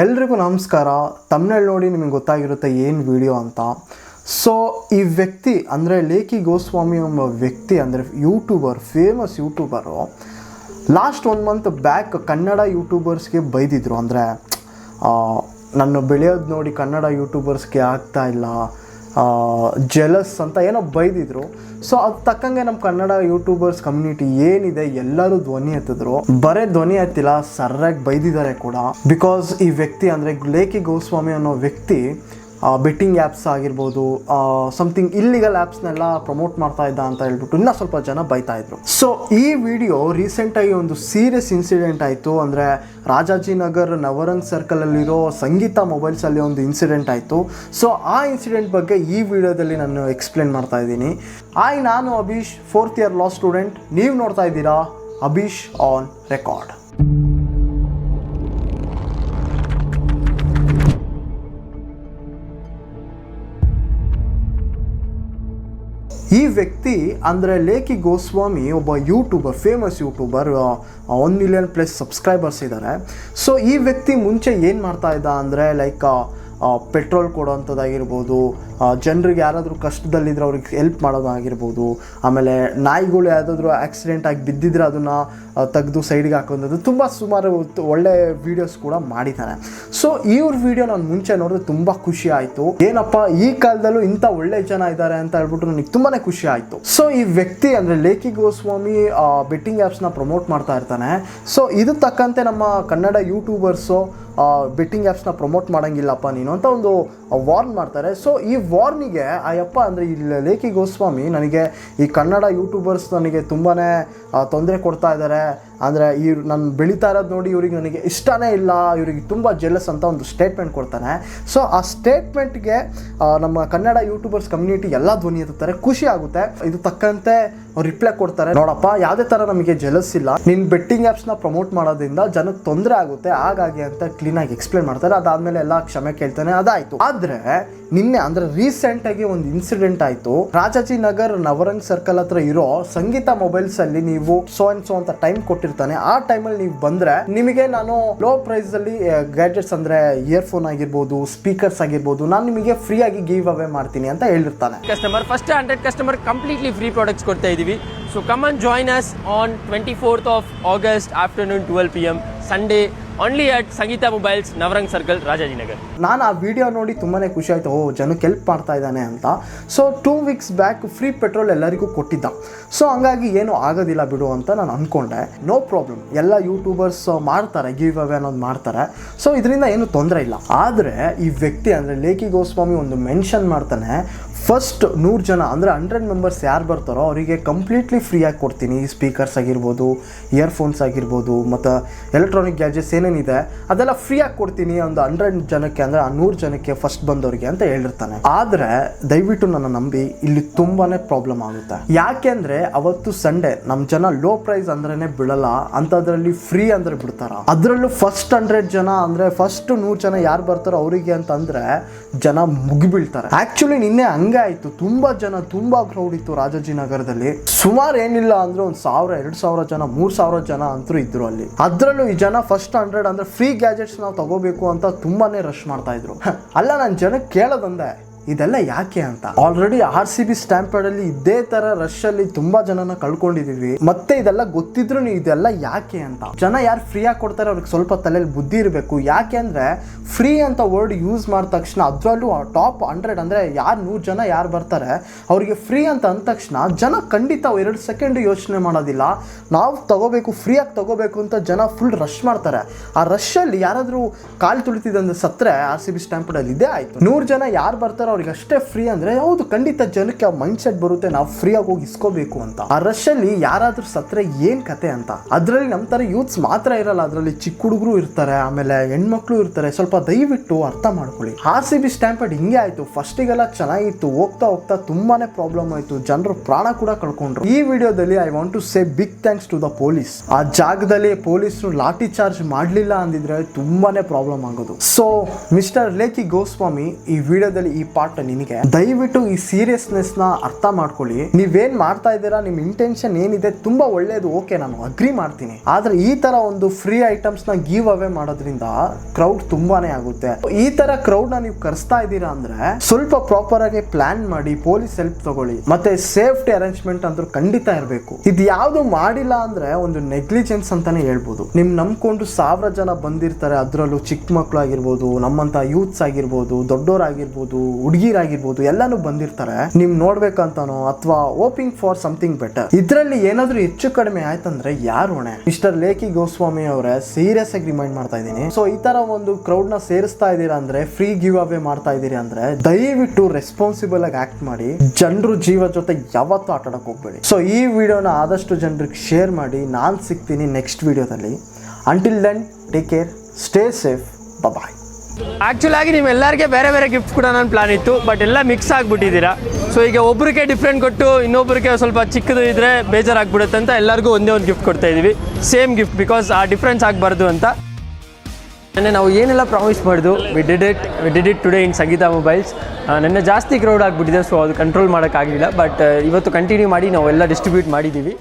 ಎಲ್ರಿಗೂ ನಮಸ್ಕಾರ. ತಮ್ಮಲ್ಲಿ ನೋಡಿ ನಿಮಗೆ ಗೊತ್ತಾಗಿರುತ್ತೆ ಏನು ವಿಡಿಯೋ ಅಂತ. ಸೊ ಈ ವ್ಯಕ್ತಿ ಅಂದರೆ ಲೇಖಿ ಗೋಸ್ವಾಮಿ ಎಂಬ ವ್ಯಕ್ತಿ ಅಂದರೆ YouTuber famous YouTuber last one month back Kannada ಯೂಟ್ಯೂಬರ್ಸ್ಗೆ ಬೈದಿದ್ರು. ಅಂದರೆ ನನ್ನ ಬೆಳೆಯೋದು ನೋಡಿ ಕನ್ನಡ ಯೂಟ್ಯೂಬರ್ಸ್ಗೆ ಆಗ್ತಾ ಇಲ್ಲ. ಜೆಲಸ್ ಅಂತ ಏನೋ ಬೈದಿದ್ರು. ಸೊ ಅದು ತಕ್ಕಂಗೆ ನಮ್ಮ ಕನ್ನಡ ಯೂಟ್ಯೂಬರ್ಸ್ ಕಮ್ಯುನಿಟಿ ಏನಿದೆ, ಎಲ್ಲರೂ ಧ್ವನಿ ಎತ್ತಿದ್ರು. ಬರೇ ಧ್ವನಿ ಎತ್ತಿಲ್ಲ, ಸರ್ರಾಗಿ ಬೈದಿದ್ದಾರೆ ಕೂಡ. ಬಿಕಾಸ್ ಈ ವ್ಯಕ್ತಿ ಅಂದರೆ ಲೇಖಿ ಗೋಸ್ವಾಮಿ ಅನ್ನೋ ವ್ಯಕ್ತಿ ಬೆಟ್ಟಿಂಗ್ ಆ್ಯಪ್ಸ್ ಆಗಿರ್ಬೋದು ಸಮಥಿಂಗ್ ಇಲ್ಲಿಗಲ್ ಆ್ಯಪ್ಸ್ನೆಲ್ಲ ಪ್ರಮೋಟ್ ಮಾಡ್ತಾ ಇದ್ದ ಅಂತ ಹೇಳ್ಬಿಟ್ಟು ಇನ್ನೂ ಸ್ವಲ್ಪ ಜನ ಬೈತಾ ಇದ್ರು. ಸೊ ಈ ವಿಡಿಯೋ ರೀಸೆಂಟಾಗಿ ಒಂದು ಸೀರಿಯಸ್ ಇನ್ಸಿಡೆಂಟ್ ಆಯಿತು. ಅಂದರೆ ರಾಜಾಜಿನಗರ್ ನವರಂಗ್ ಸರ್ಕಲಲ್ಲಿರೋ ಸಂಗೀತ ಮೊಬೈಲ್ಸಲ್ಲಿ ಒಂದು ಇನ್ಸಿಡೆಂಟ್ ಆಯಿತು. ಸೊ ಆ ಇನ್ಸಿಡೆಂಟ್ ಬಗ್ಗೆ ಈ ವಿಡಿಯೋದಲ್ಲಿ ನಾನು ಎಕ್ಸ್ಪ್ಲೇನ್ ಮಾಡ್ತಾ ಇದ್ದೀನಿ. ಆಯ್ ನಾನು Abhish fourth year law student ನೀವು ನೋಡ್ತಾ ಇದ್ದೀರಾ? ಅಭೀಶ್ ಆನ್ ರೆಕಾರ್ಡ್ ಈ ವ್ಯಕ್ತಿ ಅಂದರೆ ಲೇಖಿ ಗೋಸ್ವಾಮಿ, ಒಬ್ಬ YouTuber famous YouTuber one million plus subscribers ಇದ್ದಾರೆ ಸೊ ಈ ವ್ಯಕ್ತಿ ಮುಂಚೆ ಏನು ಮಾಡ್ತಾ ಇದ್ದ ಅಂದರೆ ಲೈಕ್ ಪೆಟ್ರೋಲ್ ಕೊಡೋವಂಥದ್ದಾಗಿರ್ಬೋದು ಜನರಿಗೆ ಯಾರಾದರೂ ಕಷ್ಟದಲ್ಲಿದ್ದರೆ ಅವ್ರಿಗೆ ಹೆಲ್ಪ್ ಮಾಡೋದಾಗಿರ್ಬೋದು, ಆಮೇಲೆ ನಾಯಿಗಳು ಯಾವುದಾದ್ರೂ ಆಕ್ಸಿಡೆಂಟ್ ಆಗಿ ಬಿದ್ದಿದ್ರೆ ಅದನ್ನು ತೆಗೆದು ಸೈಡ್ಗೆ ಹಾಕೋಂಥದ್ದು ತುಂಬ ಸುಮಾರು ಒಳ್ಳೆ ವೀಡಿಯೋಸ್ ಕೂಡ ಮಾಡಿದ್ದಾನೆ ಸೊ ಇವ್ರ ವಿಡಿಯೋ ನಾನು ಮುಂಚೆ ನೋಡಿದ್ರೆ ತುಂಬ ಖುಷಿ ಆಯಿತು. ಏನಪ್ಪ, ಈ ಕಾಲದಲ್ಲೂ ಇಂಥ ಒಳ್ಳೆ ಜನ ಇದ್ದಾರೆ ಅಂತ ಹೇಳ್ಬಿಟ್ಟು ನನಗೆ ತುಂಬಾ ಖುಷಿ ಆಯಿತು. ಸೊ ಈ ವ್ಯಕ್ತಿ ಅಂದರೆ ಲೇಖಿ ಗೋಸ್ವಾಮಿ ಬೆಟ್ಟಿಂಗ್ ಆ್ಯಪ್ಸ್ನ ಪ್ರಮೋಟ್ ಮಾಡ್ತಾ ಇರ್ತಾನೆ. ಸೊ ಇದು ತಕ್ಕಂತೆ ನಮ್ಮ ಕನ್ನಡ ಯೂಟ್ಯೂಬರ್ಸು ಬೆಟ್ಟಿಂಗ್ ಆ್ಯಪ್ಸ್ನ ಪ್ರಮೋಟ್ ಮಾಡೋಂಗಿಲ್ಲಪ್ಪ ನೀನು ಅಂತ ಒಂದು ವಾರ್ನ್ ಮಾಡ್ತಾರೆ. ಸೊ ಈ ವಾರ್ನಿಗೆ ಆ ಯಪ್ಪ ಅಂದರೆ ಇಲ್ಲಿ ಲೇಖಿ ಗೋಸ್ವಾಮಿ ನನಗೆ ಈ ಕನ್ನಡ ಯೂಟ್ಯೂಬರ್ಸ್ ನನಗೆ ತುಂಬಾ ತೊಂದರೆ ಕೊಡ್ತಾ ಇದ್ದಾರೆ ಅಂದರೆ ಇವ್ರು ನಾನು ಬೆಳೀತಾ ಇರೋದು ನೋಡಿ ಇವ್ರಿಗೆ ನನಗೆ ಇಷ್ಟನೇ ಇಲ್ಲ, ಇವರಿಗೆ ತುಂಬ ಜೆಲಸ್ ಅಂತ ಒಂದು ಸ್ಟೇಟ್ಮೆಂಟ್ ಕೊಡ್ತಾನೆ. ಸೊ ಆ ಸ್ಟೇಟ್ಮೆಂಟ್ಗೆ ನಮ್ಮ ಕನ್ನಡ ಯೂಟ್ಯೂಬರ್ಸ್ ಕಮ್ಯುನಿಟಿ ಎಲ್ಲ ಧ್ವನಿ ಎತ್ತಾರೆ ಖುಷಿ ಆಗುತ್ತೆ. ಇದು ತಕ್ಕಂತೆ ಅವ್ರು ರಿಪ್ಲೈ ಕೊಡ್ತಾರೆ. ನೋಡಪ್ಪ, ಯಾವುದೇ ಥರ ನಮಗೆ ಜೆಲಸ್ ಇಲ್ಲ. ನಿನ್ನ ಬೆಟ್ಟಿಂಗ್ ಆ್ಯಪ್ಸ್ನ ಪ್ರಮೋಟ್ ಮಾಡೋದ್ರಿಂದ ಜನಕ್ಕೆ ತೊಂದರೆ ಆಗುತ್ತೆ. ಹಾಗಾಗಿ ಅಂತ ಕ್ಲೀನಾಗಿ ಎಕ್ಸ್ಪ್ಲೇನ್ ಮಾಡ್ತಾರೆ. ಅದಾದಮೇಲೆ ಎಲ್ಲ ಕ್ಷಮೆ ಕೇಳ್ತಾನೆ. ಅದಾಯಿತು. ಆದರೆ ನಿನ್ನೆ ರೀಸೆಂಟ್ ಆಗಿ ಒಂದು ಇನ್ಸಿಡೆಂಟ್ ಆಯಿತು. ರಾಜಾಜಿನಗರ್ ನವರಂಗ್ ಸರ್ಕಲ್ ಹತ್ರ ಇರೋ ಸಂಗೀತ ಮೊಬೈಲ್ಸ್ ಅಲ್ಲಿ ನೀವು ಸೋ ಅಂಡ್ ಸೋ ಅಂತ ಟೈಮ್ ಕೊಟ್ಟಿರ್ತಾನೆ. ಆ ಟೈಮ್ ಅಲ್ಲಿ ನೀವು ಬಂದ್ರೆ ನಿಮಗೆ ನಾನು ಲೋ ಪ್ರೈಸ್ ಅಲ್ಲಿ ಗ್ಯಾಜೆಟ್ಸ್ ಅಂದ್ರೆ ಇಯರ್ಫೋನ್ ಆಗಿರ್ಬೋದು ಸ್ಪೀಕರ್ಸ್ ಆಗಿರ್ಬೋದು, ನಾನು ನಿಮಗೆ ಫ್ರೀ ಆಗಿ ಗಿವ್ ಅವೇ ಮಾಡ್ತೀನಿ ಅಂತ ಹೇಳಿರ್ತಾನೆ. Customer first hundred customer completely free products ಕೊಡ್ತಾ ಇದೀವಿ. So come and join us on twenty fourth of August afternoon twelve P M Sunday only at Sangeetha Mobiles Navrang circle Rajajinagar ನಾನು ಆ video ನೋಡಿ ತುಂಬಾ ಖುಷಿ ಆಯಿತು. ಓ, ಜನಕ್ಕೆ ಹೆಲ್ಪ್ ಮಾಡ್ತಾ ಇದ್ದಾನೆ ಅಂತ. So two weeks back free petrol ಎಲ್ಲರಿಗೂ ಕೊಟ್ಟಿದ್ದ. ಸೊ ಹಂಗಾಗಿ ಏನು ಆಗೋದಿಲ್ಲ ಬಿಡು ಅಂತ ನಾನು ಅಂದ್ಕೊಂಡೆ ನೋ ಪ್ರಾಬ್ಲಮ್ ಎಲ್ಲ ಯೂಟ್ಯೂಬರ್ಸ್ ಮಾಡ್ತಾರೆ ಗಿವ್ ಅವೇ ಅನ್ನೋದು ಮಾಡ್ತಾರೆ. ಸೊ ಇದರಿಂದ ಏನು ತೊಂದರೆ ಇಲ್ಲ. ಆದರೆ ಈ ವ್ಯಕ್ತಿ ಅಂದರೆ ಲೇಖಿ ಗೋಸ್ವಾಮಿ ಒಂದು ಮೆನ್ಷನ್ ಮಾಡ್ತಾನೆ. ಫಸ್ಟ್ ನೂರು ಜನ, ಅಂದರೆ ಹಂಡ್ರೆಡ್ ಮೆಂಬರ್ಸ್ ಯಾರು ಬರ್ತಾರೋ ಅವರಿಗೆ ಕಂಪ್ಲೀಟ್ಲಿ ಫ್ರೀಯಾಗಿ ಕೊಡ್ತೀನಿ. ಸ್ಪೀಕರ್ಸ್ ಆಗಿರ್ಬೋದು ಇಯರ್ಫೋನ್ಸ್ ಆಗಿರ್ಬೋದು, ಮತ್ತು ಎಲೆಕ್ಟ್ರಾನಿಕ್ ಗ್ಯಾಜೆಟ್ಸ್ ಏನೇನಿದೆ, ಅದೆಲ್ಲ ಫ್ರೀಯಾಗಿ ಕೊಡ್ತೀನಿ ಒಂದು ಹಂಡ್ರೆಡ್ ಜನಕ್ಕೆ ಅಂದರೆ ಆ ನೂರು ಜನಕ್ಕೆ ಫಸ್ಟ್ ಬಂದವರಿಗೆ ಅಂತ ಹೇಳಿರ್ತಾನೆ ಆದರೆ ದಯವಿಟ್ಟು ನನ್ನ ನಂಬಿ, ಇಲ್ಲಿ ತುಂಬಾ ಪ್ರಾಬ್ಲಮ್ ಆಗುತ್ತೆ. ಯಾಕೆಂದರೆ ಅವತ್ತು ಸಂಡೇ ನಮ್ಮ ಜನ ಲೋ ಪ್ರೈಸ್ ಅಂದ್ರೇ ಬೀಳಲ್ಲ ಅಂಥದ್ರಲ್ಲಿ ಫ್ರೀ ಅಂದರೆ ಬಿಡ್ತಾರ. ಅದರಲ್ಲೂ ಫಸ್ಟ್ ಹಂಡ್ರೆಡ್ ಜನ ಅಂದರೆ ಫಸ್ಟ್ ನೂರು ಜನ ಯಾರು ಬರ್ತಾರೋ ಅವರಿಗೆ ಅಂತಂದರೆ ಜನ ಮುಗಿಬೀಳ್ತಾರೆ. ಆ್ಯಕ್ಚುಲಿ ನಿನ್ನೆ ಹಂಗೆ ಆಯಿತು. ತುಂಬ ಜನ, ತುಂಬ ಕ್ರೌಡ್ ಇತ್ತು ರಾಜಾಜಿನಗರದಲ್ಲಿ ಸುಮಾರು ಏನಿಲ್ಲ ಅಂದ್ರೆ ಒಂದು ಸಾವಿರ, ಎರಡು ಸಾವಿರ ಜನ, ಮೂರು ಸಾವಿರ ಜನ ಅಂತೂ ಇದ್ರು ಅಲ್ಲಿ. ಅದರಲ್ಲೂ ಈ ಜನ ಫಸ್ಟ್ ಹಂಡ್ರೆಡ್ ಅಂದ್ರೆ ಫ್ರೀ ಗ್ಯಾಜೆಟ್ಸ್ ನಾವು ತಗೋಬೇಕು ಅಂತ ತುಂಬಾನೇ ರಶ್ ಮಾಡ್ತಾ ಇದ್ರು. ಅಲ್ಲ, ನಾನು ಜನಕ್ಕೆ ಕೇಳೋದಂದೆ. ಇದೆಲ್ಲ ಯಾಕೆ ಅಂತ. Already R C B stampede ಇದೇ ತರ ರಶ್ ಅಲ್ಲಿ ತುಂಬಾ ಜನನ ಕಳ್ಕೊಂಡಿದೀವಿ. ಮತ್ತೆ ಇದೆಲ್ಲ ಗೊತ್ತಿದ್ರು ಇದೆಲ್ಲ ಯಾಕೆ ಅಂತ. ಜನ ಯಾರು ಫ್ರೀ ಆಗಿ ಕೊಡ್ತಾರೆ ಅವ್ರಿಗೆ ಸ್ವಲ್ಪ ತಲೆಯಲ್ಲಿ ಬುದ್ಧಿ ಇರಬೇಕು. ಯಾಕೆ ಅಂದ್ರೆ ಫ್ರೀ ಅಂತ ವರ್ಡ್ ಯೂಸ್ ಮಾಡಿದ ತಕ್ಷಣ ಅದರಲ್ಲೂ ಟಾಪ್ ಹಂಡ್ರೆಡ್ ಅಂದ್ರೆ ಯಾರು ನೂರು ಜನ ಯಾರು ಬರ್ತಾರೆ, ಅವರಿಗೆ ಫ್ರೀ ಅಂತ ಅಂದ ತಕ್ಷಣ ಜನ ಖಂಡಿತ ಎರಡು ಸೆಕೆಂಡ್ ಯೋಚನೆ ಮಾಡೋದಿಲ್ಲ. ನಾವು ತಗೋಬೇಕು ಫ್ರೀಯಾಗಿ ತಗೋಬೇಕು ಅಂತ ಜನ ಫುಲ್ ರಶ್ ಮಾಡ್ತಾರೆ. ಆ ರಶ್ ಅಲ್ಲಿ ಯಾರಾದರೂ ಕಾಲು ತುಳಿತಿದಂದ್ರೆ ಸತ್ರೆ ಆರ್ ಸಿ ಬಿ ಸ್ಟ್ಯಾಂಪರ್ಡಲ್ಲಿ ಇದೇ ಆಯ್ತು. ನೂರು ಜನ ಯಾರು ಬರ್ತಾರೋ ಅವ್ರಿಗೆ ಅಷ್ಟೇ ಫ್ರೀ ಅಂದರೆ, ಹೌದು, ಖಂಡಿತ ಜನಕ್ಕೆ ಆ ಮೈಂಡ್ ಸೆಟ್ ಬರುತ್ತೆ, ನಾವು ಫ್ರೀಯಾಗಿ ಹೋಗಿ ಇಸ್ಕೋಬೇಕು ಅಂತ. ಆ ರಶಲ್ಲಿ ಯಾರಾದರೂ ಸತ್ರೆ ಏನು ಕತೆ ಅಂತ, ಅದರಲ್ಲಿ ನಮ್ಮ ಥರ ಯೂತ್ಸ್ ಮಾತ್ರ ಇರಲ್ಲ, ಅದರಲ್ಲಿ ಚಿಕ್ಕ ಹುಡುಗರು ಇರ್ತಾರೆ, ಆಮೇಲೆ ಹೆಣ್ಮಕ್ಳು ಇರ್ತಾರೆ, ಸ್ವಲ್ಪ ದಯವಿಟ್ಟು ಅರ್ಥ ಮಾಡ್ಕೊಳ್ಳಿ. ಆರ್ ಸಿ ಬಿ ಸ್ಟ್ಯಾಂಪರ್ಡ್ ಹಿಂಗೆ ಆಯಿತು ಫಸ್ಟಿಗೆಲ್ಲ ಚೆನ್ನಾಗಿತ್ತು, ಹೋಗ್ತಾ ಹೋಗ್ತಾ ತುಂಬಾನೇ ಪ್ರಾಬ್ಲಮ್ ಆಯಿತು, ಜನರು ಪ್ರಾಣ ಕೂಡ ಕಳ್ಕೊಂಡ್ರು. ಈ ವಿಡಿಯೋದಲ್ಲಿ I want to say big thanks to the police ಆ ಜಾಗದಲ್ಲಿ ಪೊಲೀಸರು ಲಾಠಿ ಚಾರ್ಜ್ ಮಾಡಲಿಲ್ಲ ಅಂದಿದ್ರೆ ತುಂಬಾನೇ ಪ್ರಾಬ್ಲಮ್ ಆಗೋದು. ಸೊ ಮಿಸ್ಟರ್ ಲೇಖಿ ಗೋಸ್ವಾಮಿ ಈ ವಿಡಿಯೋದಲ್ಲಿ ಈ ಪಾರ್ಟ್ ನಿಮಗೆ ದಯವಿಟ್ಟು ಈ ಸೀರಿಯಸ್ನೆಸ್ನ ಅರ್ಥ ಮಾಡ್ಕೊಳ್ಳಿ. ನೀವೇನ್ ಮಾಡ್ತಾ ಇದ್ದೀರಾ ನಿಮ್ ಇಂಟೆನ್ಷನ್ ಏನಿದೆ, ತುಂಬಾ ಒಳ್ಳೇದು ಓಕೆ ನಾನು ಅಗ್ರಿ ಮಾಡ್ತೀನಿ. ಆದ್ರೆ ಈ ತರ ಒಂದು ಫ್ರೀ ಐಟಮ್ಸ್ನ ಗೀವ್ ಅವೇ ಮಾಡೋದ್ರಿಂದ ಕ್ರೌಡ್ ತುಂಬಾನೇ ಆಗುತ್ತೆ. ಈ ತರ ಕ್ರೌಡ್ನ ನೀವು ಕರೆಸ್ತಾ ಇದ್ದೀರಾ ಅಂದ್ರೆ, ಸ್ವಲ್ಪ ಪ್ರಾಪರ್ ಆಗಿ ಪ್ಲಾನ್ ಮಾಡಿ ಪೊಲೀಸ್ ಹೆಲ್ಪ್ ತಗೊಳ್ಳಿ. ಮತ್ತೆ ಸೇಫ್ಟಿ ಅರೇಂಜ್ಮೆಂಟ್ ಅಂತೂ ಖಂಡಿತ ಇರಬೇಕು. ಇದು ಯಾವ್ದು ಮಾಡಿಲ್ಲ ಅಂದ್ರೆ ಒಂದು ನೆಗ್ಲಿಜೆನ್ಸ್ ಅಂತಾನೆ ಹೇಳ್ಬೋದು. ನಿಮ್ ನಂಬ್ಕೊಂಡು ಸಾವಿರ ಜನ ಬಂದಿರ್ತಾರೆ, ಅದ್ರಲ್ಲೂ ಚಿಕ್ಕ ಮಕ್ಕಳು ಆಗಿರ್ಬೋದು ನಮ್ಮಂತ ಯೂತ್ಸ್ ಆಗಿರ್ಬೋದು, ದೊಡ್ಡೋರಾಗಿರ್ಬೋದು ಹುಡುಗಿರಾಗಿರ್ಬೋದು, ಎಲ್ಲಾನು ಬಂದಿರ್ತಾರೆ. ನಿಮ್ ನೋಡ್ಬೇಕಂತಾನೋ ಅಥವಾ ಓಪಿಂಗ್ ಫಾರ್ ಸಮಥಿಂಗ್ ಬೆಟರ್ ಇದ್ರಲ್ಲಿ ಏನಾದ್ರೂ ಹೆಚ್ಚು ಕಡಿಮೆ ಆಯ್ತಂದ್ರೆ ಯಾರು ಹೊಣೆ? ಮಿಸ್ಟರ್ ಲೇಖಿ ಗೋಸ್ವಾಮಿ ಅವರೇ ಸೀರಿಯಸ್ ಆಗಿ ರಿಮೈಂಡ್ ಮಾಡ್ತಾ ಇದ್ದೀನಿ. ಸೊ ಈ ತರ ಒಂದು ಕ್ರೌಡ್ನ ಸೇರಿಸ್ತಾ ಇದ್ದೀರಾ ಅಂದ್ರೆ ಫ್ರೀ ಗಿವ್ ಅವೇ ಮಾಡ್ತಾ ಇದ್ದೀರಿ ಅಂದ್ರೆ, ದಯವಿಟ್ಟು ರೆಸ್ಪಾನ್ಸಿಬಲ್ ಆಗಿ ಆಕ್ಟ್ ಮಾಡಿ, ಜನರು ಜೀವ ಜೊತೆ ಯಾವತ್ತೂ ಆಟ ಆಡಕ್ ಹೋಗ್ಬೇಡಿ. ಸೊ ಈ ವಿಡಿಯೋನ ಆದಷ್ಟು ಜನರಿಗೆ ಶೇರ್ ಮಾಡಿ, ನಾನು ಸಿಗ್ತೀನಿ ನೆಕ್ಸ್ಟ್ ವಿಡಿಯೋದಲ್ಲಿ until then take care stay safe bye actual ಆಗಿ ನಿಮ್ಮೆಲ್ಲರಿಗೆ ಬೇರೆ ಬೇರೆ ಗಿಫ್ಟ್ ಕೂಡ ನನ್ನ ಪ್ಲಾನ್ ಇತ್ತು ಬಟ್ ಎಲ್ಲ ಮಿಕ್ಸ್ ಆಗಿಬಿಟ್ಟಿದ್ದೀರಾ. ಸೊ ಈಗ ಒಬ್ಬರಿಗೆ ಡಿಫ್ರೆಂಟ್ ಕೊಟ್ಟು ಇನ್ನೊಬ್ಬರಿಗೆ ಸ್ವಲ್ಪ ಚಿಕ್ಕದು ಇದ್ರೆ ಬೇಜಾರಾಗ್ಬಿಡುತ್ತೆ ಅಂತ ಎಲ್ಲರಿಗೂ ಒಂದೇ ಒಂದು ಗಿಫ್ಟ್ ಕೊಡ್ತಾ ಇದ್ದೀವಿ ಸೇಮ್ ಗಿಫ್ಟ್ ಬಿಕಾಸ್ ಆ ಡಿಫ್ರೆನ್ಸ್ ಆಗಬಾರ್ದು ಅಂತ. ನೆನ್ನೆ ನಾವು ಏನೆಲ್ಲ ಪ್ರಾಮಿಸ್ ಮಾಡಿದ್ವು? We did it we did it today in Sangeetha Mobiles ನೆನ್ನೆ ಜಾಸ್ತಿ ಕ್ರೌಡ್ ಆಗಿಬಿಟ್ಟಿದೆ ಸೊ ಅದು ಕಂಟ್ರೋಲ್ ಮಾಡೋಕ್ಕಾಗಲಿಲ್ಲ ಬಟ್ ಇವತ್ತು ಕಂಟಿನ್ಯೂ ಮಾಡಿ ನಾವೆಲ್ಲ ಡಿಸ್ಟ್ರಿಬ್ಯೂಟ್ ಮಾಡಿದ್ದೀವಿ.